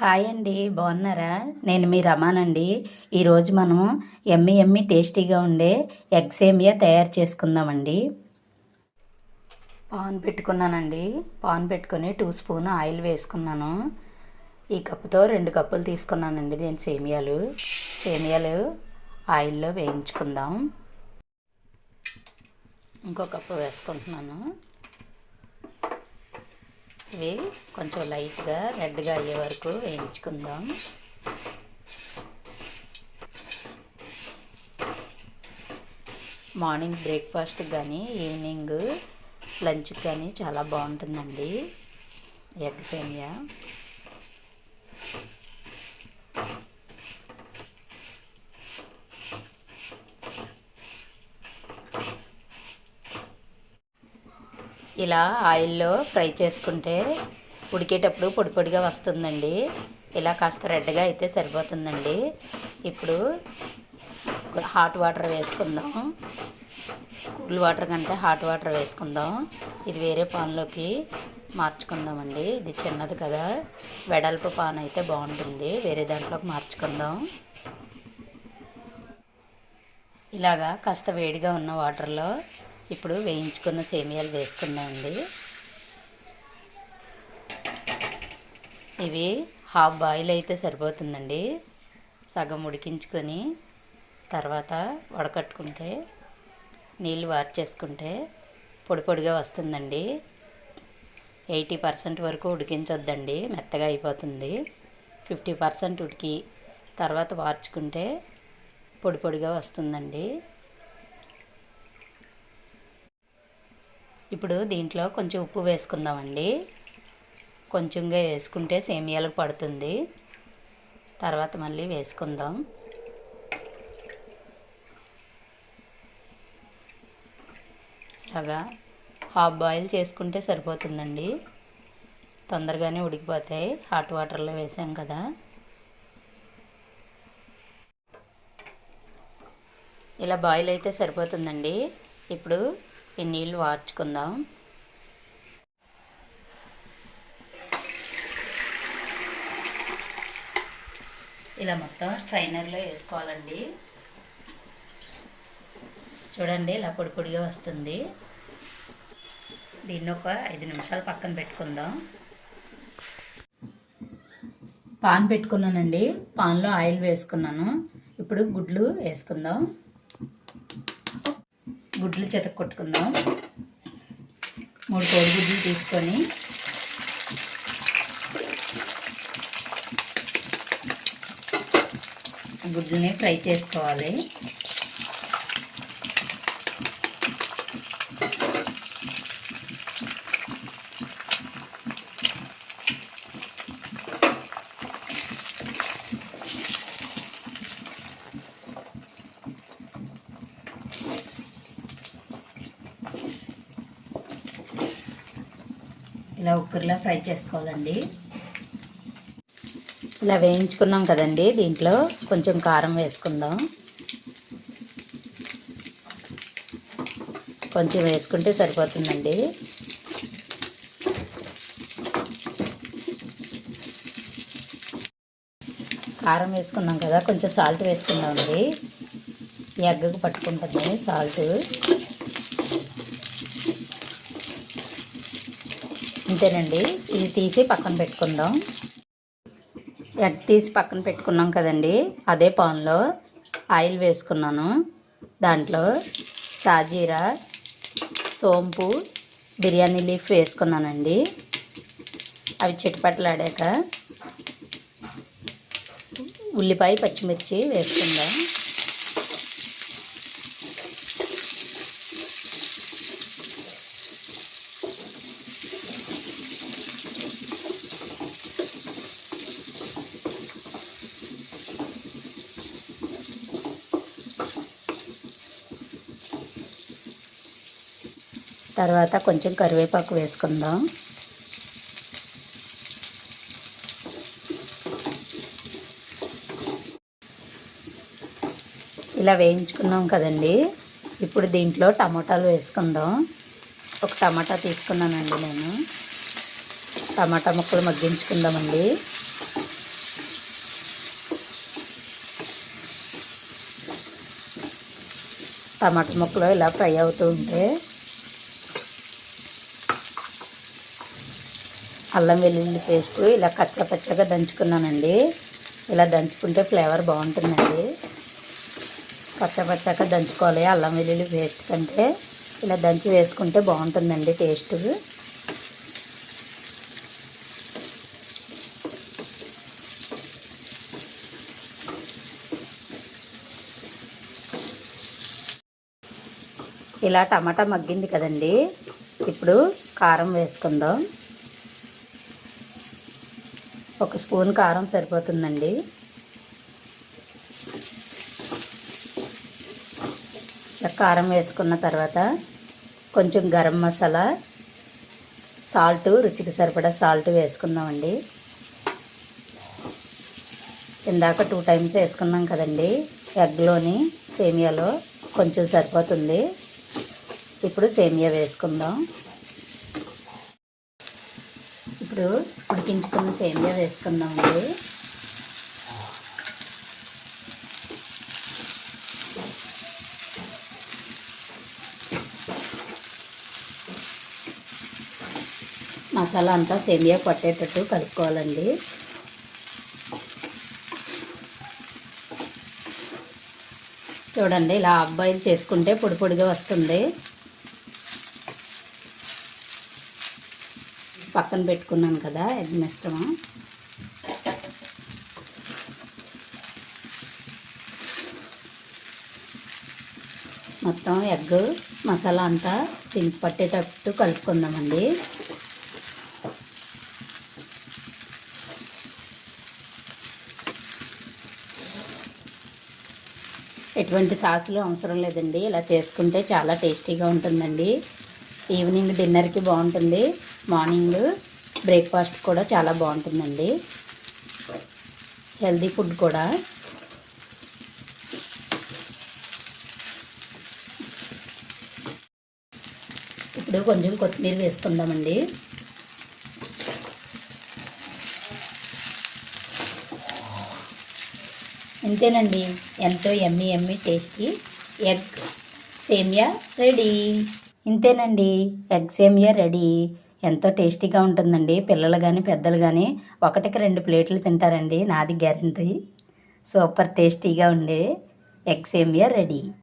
Hi అండి బాగున్నారా? నేను మీ రమానండి. ఈరోజు మనం ఎమ్మి ఎమ్మి టేస్టీగా ఉండే ఎగ్ సేమియా తయారు చేసుకుందామండి. పాన్ పెట్టుకున్నానండి. పాన్ పెట్టుకొని టూ స్పూన్ ఆయిల్ వేసుకున్నాను. ఈ కప్పుతో రెండు కప్పులు తీసుకున్నానండి నేను సేమియాలు. సేమియాలు ఆయిల్లో వేయించుకుందాం. ఇంకో కప్పు వేసుకుంటున్నాను. ఇవి కొంచెం లైట్గా రెడ్గా అయ్యే వరకు వేయించుకుందాం. మార్నింగ్ బ్రేక్ఫాస్ట్ కానీ ఈవినింగ్ లంచ్కి కానీ చాలా బాగుంటుందండి. ఎగ్ సేమియా. ఇలా ఆయిల్లో ఫ్రై చేసుకుంటే ఉడికేటప్పుడు పొడి పొడిగా వస్తుందండి. ఇలా కాస్త రెడ్గా అయితే సరిపోతుందండి. ఇప్పుడు హాట్ వాటర్ వేసుకుందాం. కూల్ వాటర్ కంటే హాట్ వాటర్ వేసుకుందాం. ఇది వేరే పాన్లోకి మార్చుకుందామండి. ఇది చిన్నది కదా. వెడల్పు పాన్ అయితే బాగుంటుంది. వేరే దాంట్లోకి మార్చుకుందాం. ఇలాగా కాస్త వేడిగా ఉన్న వాటర్లో ఇప్పుడు వేయించుకున్న సేమియాలు వేసుకున్నామండి ఇవి హాఫ్ బాయిల్ అయితే సరిపోతుందండి. సగం ఉడికించుకొని తర్వాత వడకట్టుకుంటే నీళ్ళు వార్చేసుకుంటే పొడి పొడిగా వస్తుందండి. ఎయిటీ పర్సెంట్ వరకు ఉడికించొద్దండి మెత్తగా అయిపోతుంది. ఫిఫ్టీ పర్సెంట్ ఉడికి తర్వాత వార్చుకుంటే పొడి పొడిగా వస్తుందండి. ఇప్పుడు దీంట్లో కొంచెం ఉప్పు వేసుకుందామండి. కొంచెంగా వేసుకుంటే సేమియాలకు పడుతుంది. తర్వాత మళ్ళీ వేసుకుందాం. ఇలాగా హాఫ్ బాయిల్ చేసుకుంటే సరిపోతుందండి. తొందరగానే ఉడికిపోతాయి. హాట్ వాటర్లో వేసాం కదా. ఇలా బాయిల్ అయితే సరిపోతుందండి. ఇప్పుడు ఈ నీళ్ళు వాడ్చుకుందాం ఇలా మొత్తం స్ట్రైనర్లో వేసుకోవాలండి. చూడండి ఇలా పొడి పొడిగా వస్తుంది. దీన్ని ఒక ఐదు నిమిషాలు పక్కన పెట్టుకుందాం. పాన్ పెట్టుకున్నానండి. పాన్లో ఆయిల్ వేసుకున్నాను. ఇప్పుడు గుడ్లు వేసుకుందాం. గుడ్లు చెతక కొట్టుకుందాం. మూడు కోడి గుడ్లు తీసుకొని గుడ్లని ఫ్రై చేసుకోవాలి. ఇలా ఉక్కర్లా ఫ్రై చేసుకోవాలండి. ఇలా వేయించుకున్నాం కదండి దీంట్లో కొంచెం కారం వేసుకుందాం. కొంచెం వేసుకుంటే సరిపోతుందండి. కారం వేసుకున్నాం కదా కొంచెం సాల్ట్ వేసుకుందామండి. ఎగ్గకు పట్టుకుంటుంది సాల్ట్. అంతేనండి. ఇది తీసి పక్కన పెట్టుకుందాం. ఎగ్ తీసి పక్కన పెట్టుకున్నాం కదండి. అదే పాన్లో ఆయిల్ వేసుకున్నాను. దాంట్లో సాజీరా సోంపు బిర్యానీ లీఫ్ వేసుకున్నానండి. అవి చిటపట్లాడాక ఉల్లిపాయ పచ్చిమిర్చి వేసుకుందాం. తర్వాత కొంచెం కరివేపాకు వేసుకుందాం. ఇలా వేయించుకున్నాం కదండి. ఇప్పుడు దీంట్లో టమాటాలు వేసుకుందాం. ఒక టమాటా తీసుకున్నానండి నేను. టమాటా ముక్కలు మగ్గించుకుందామండి. టమాటా ముక్కలు ఇలా ఫ్రై అవుతూ ఉంటే అల్లం వెల్లుల్లి పేస్ట్ ఇలా కచ్చపచ్చగా దంచుకున్నానండి. ఇలా దంచుకుంటే ఫ్లేవర్ బాగుంటుందండి. కచ్చపచ్చగా దంచుకోవాలి. అల్లం వెల్లుల్లి పేస్ట్ కంటే ఇలా దంచి వేసుకుంటే బాగుంటుందండి టేస్ట్. ఇలా టమాటా మగ్గింది కదండి. ఇప్పుడు కారం వేసుకుందాం. ఒక స్పూన్ కారం సరిపోతుందండి. కారం వేసుకున్న తర్వాత కొంచెం గరం మసాలా సాల్ట్ రుచికి సరిపడా సాల్ట్ వేసుకుందామండి. ఇందాక టూ టైమ్స్ వేసుకున్నాం కదండి. ఎగ్లోని సేమియాలో కొంచెం సరిపోతుంది. ఇప్పుడు సేమియా వేసుకుందాం. ఇప్పుడు ఉడికించుకున్న సేమియా వేసుకుందామండి. మసాలా అంతా సేమియా పట్టేటట్టు కలుపుకోవాలండి. చూడండి ఇలా అబ్బాయిలు చేసుకుంటే పొడి పొడిగా వస్తుంది. పక్కన పెట్టుకున్నాను కదా ఎగ్ మిశ్రమం. మొత్తం ఎగ్ మసాలా అంతా దీనికి పట్టేటట్టు కలుపుకుందామండి. ఎటువంటి సాసులు అవసరం లేదండి ఇలా చేసుకుంటే చాలా టేస్టీగా ఉంటుందండి. ఈవినింగ్ డిన్నర్కి బాగుంటుంది. మార్నింగ్ బ్రేక్ఫాస్ట్ కూడా చాలా బాగుంటుందండి. హెల్దీ ఫుడ్ కూడా. ఇప్పుడు కొంచెం కొత్తిమీర వేసుకుందామండి. ఇంతేనండి. ఎంతో ఎమ్మి ఎమ్మి టేస్టీ. ఎగ్ సేమియా రెడీ. ఇంతేనండి. ఎగ్ సేమియా రెడీ. ఎంతో టేస్టీగా ఉంటుందండి. పిల్లలు కానీ పెద్దలు కానీ ఒకటికి రెండు ప్లేట్లు తింటారండి. నాది గ్యారంటీ. సూపర్ టేస్టీగా ఉండే ఎగ్ సేమియా రెడీ.